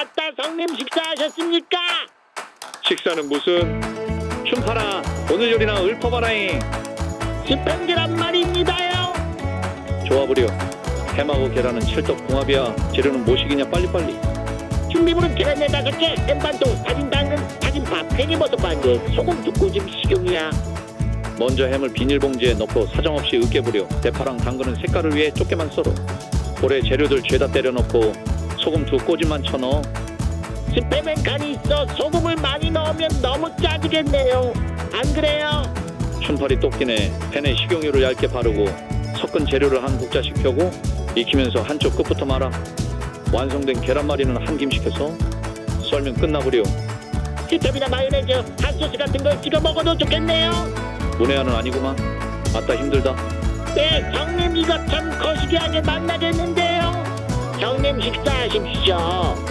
아따 성님 식사하셨습니까? 식사는 무슨? 춤파라 오늘 요리나 읊어봐라잉. 스팸계란 말입니다요. 좋아버려. 햄하고 계란은 찰떡궁합이야. 재료는 뭐시기냐 빨리빨리. 준비물은 계란 네 다섯 개, 햄반동, 다진 당근, 다진 밥, 팽이버섯 반 개, 소금 두 꼬집 식용이야. 먼저 햄을 비닐봉지에 넣고 사정없이 으깨부려. 대파랑 당근은 색깔을 위해 좁게만 썰어. 볼에 재료들 죄다 때려 넣고 소금 두 꼬집만 쳐넣어 스팸엔 간이 있어 소금을 많이 넣으면 너무 짜지겠네요. 안 그래요? 춘팔이 똑기네 팬에 식용유를 얇게 바르고 섞은 재료를 한 국자씩 펴고 익히면서 한쪽 끝부터 말아 완성된 계란말이는 한 김씩해서 썰면 끝나버려 케첩이나 마요네즈, 핫소스 같은 걸 찍어 먹어도 좋겠네요. 문해아는 아니구만 아따 힘들다 네, 형님 이거 참 거시기하게 만나겠는데요. 형님 식사하십시오.